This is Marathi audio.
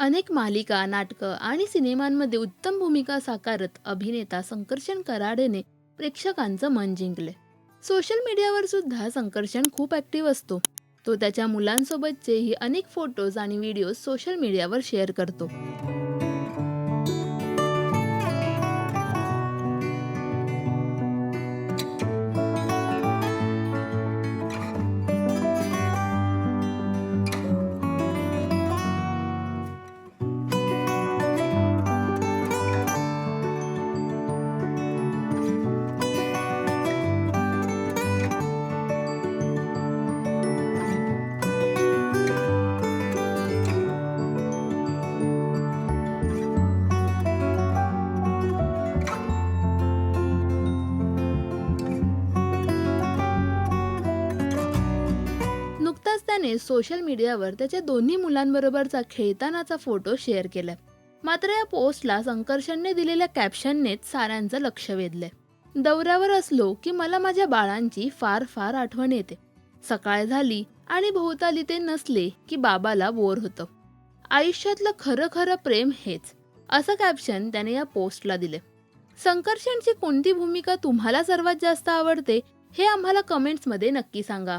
अनेक मालिका, नाटकं आणि सिनेमांमध्ये उत्तम भूमिका साकारत अभिनेता संकर्षण कराडेने प्रेक्षकांचं मन जिंकले सोशल मीडियावर सुद्धा संकर्षण खूप ॲक्टिव्ह असतो. तो त्याच्या मुलांसोबतचेही अनेक फोटोज आणि व्हिडिओज सोशल मीडियावर शेअर करतो. त्याने सोशल मीडियावर त्याच्या दोन्ही मुलांबरोबरचा खेळतानाचा फोटो शेअर केलाय. मात्र या पोस्टला संकर्षणने दिलेल्या कॅप्शननेच साऱ्यांचं लक्ष वेधलंय. दौऱ्यावर असलो की मला माझ्या बाळांची फार फार आठवण येते. सकाळ झाली आणि भोवताली ते नसले की बाबाला बोर होतं. आयुष्यातलं खरं खरं प्रेम हेच असं कॅप्शन त्याने या पोस्टला दिले. संकर्षणची कोणती भूमिका तुम्हाला सर्वात जास्त आवडते हे आम्हाला कमेंट्समध्ये नक्की सांगा.